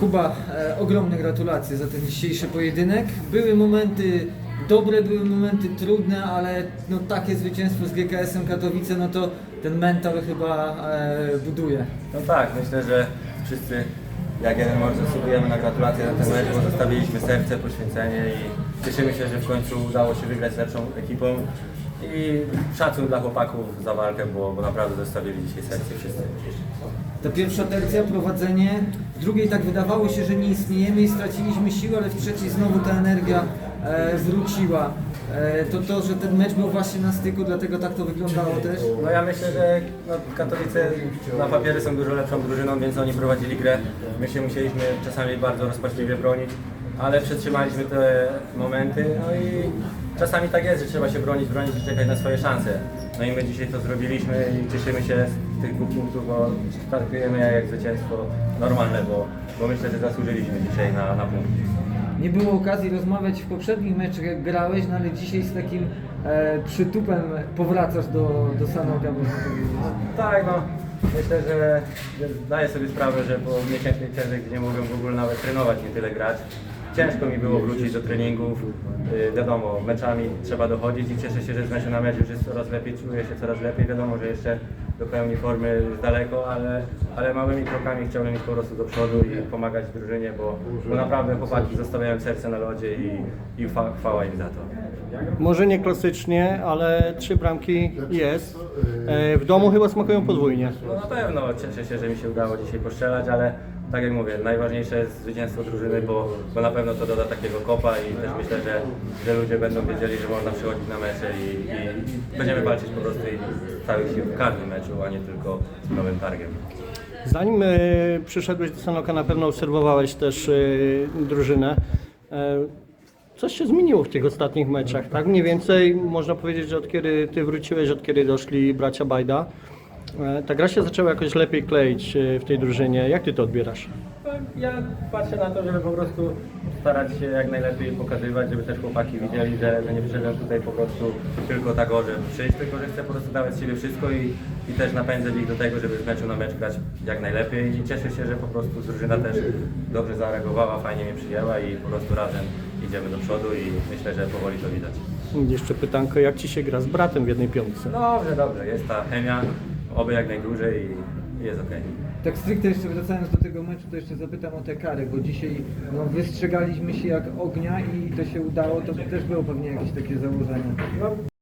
Kuba, e, ogromne gratulacje za ten dzisiejszy pojedynek. Były momenty dobre, były momenty trudne, ale no, takie zwycięstwo z GKS-em Katowice, no to ten mental chyba e, buduje. No tak, myślę, że wszyscy jak jeden mąż zasługujemy na gratulacje za ten mecz, bo zostawiliśmy serce, poświęcenie i cieszymy się, że w końcu udało się wygrać z lepszą ekipą i szacun dla chłopaków za walkę, bo, bo naprawdę zostawili dzisiaj serce wszyscy. Ta pierwsza tercja, prowadzenie, w drugiej tak wydawało się, że nie istniejemy i straciliśmy siłę, ale w trzeciej znowu ta energia e, wróciła. E, to to, że ten mecz był właśnie na styku, dlatego tak to wyglądało też. No ja myślę, że no, Katowice na papierze są dużo lepszą drużyną, więc oni prowadzili grę. My się musieliśmy czasami bardzo rozpaczliwie bronić, ale przetrzymaliśmy te momenty. No i czasami tak jest, że trzeba się bronić, bronić i czekać na swoje szanse. No i my dzisiaj to zrobiliśmy i cieszymy się z tych dwóch punktów, bo startujemy jak zwycięstwo normalne, bo, bo myślę, że zasłużyliśmy dzisiaj na, na punkt. Nie było okazji rozmawiać w poprzednich meczach, jak grałeś, no ale dzisiaj z takim e, przytupem powracasz do, do Sanoka, można powiedzieć. Tak, no. Myślę, że zdaję sobie sprawę, że po miesięcznej przerwie, gdzie nie mogłem w ogóle nawet trenować, nie tyle grać, ciężko mi było wrócić do treningów. Yy, wiadomo, meczami trzeba dochodzić i cieszę się, że z meczu na mecz już jest coraz lepiej, czuję się coraz lepiej. Wiadomo, że jeszcze do pełni formy jest daleko, ale, ale małymi krokami chciałbym iść po prostu do przodu i pomagać drużynie, bo, bo naprawdę chłopaki zostawiają serce na lodzie i, i chwa- chwała im za to. Może nie klasycznie, ale trzy bramki jest. E, W domu chyba smakują podwójnie. No na pewno cieszę się, że mi się udało dzisiaj postrzelać, ale tak jak mówię, najważniejsze jest zwycięstwo drużyny, bo, bo na pewno to doda takiego kopa i też myślę, że, że ludzie będą wiedzieli, że można przychodzić na mecze i, i, będziemy walczyć po prostu i całych sił w każdym meczu, a nie tylko z nowym targiem. Zanim e, przyszedłeś do Sanoka, na pewno obserwowałeś też e, drużynę. E, Coś się zmieniło w tych ostatnich meczach, tak? Mniej więcej można powiedzieć, że od kiedy ty wróciłeś, od kiedy doszli bracia Bajda, ta gra się zaczęła jakoś lepiej kleić e, w tej drużynie. Jak ty to odbierasz? No, Ja patrzę na to, żeby po prostu starać się jak najlepiej pokazywać, żeby też chłopaki widzieli, że, że nie przyszedłem tutaj po prostu tylko tak o, że przyjść, tylko że chcę po prostu dawać z siebie wszystko i, i też napędzać ich do tego, żeby z meczu na mecz grać jak najlepiej i cieszę się, że po prostu drużyna też dobrze zareagowała, fajnie mnie przyjęła i po prostu razem idziemy do przodu i myślę, że powoli to widać. Jeszcze pytanko, jak ci się gra z bratem w jednej piątce? Dobrze, dobrze, jest ta chemia, oby jak najdłużej i jest okej. Tak stricte jeszcze wracając do tego meczu, to jeszcze zapytam o te kary, bo dzisiaj no, wystrzegaliśmy się jak ognia i to się udało, to też było pewnie jakieś takie założenie.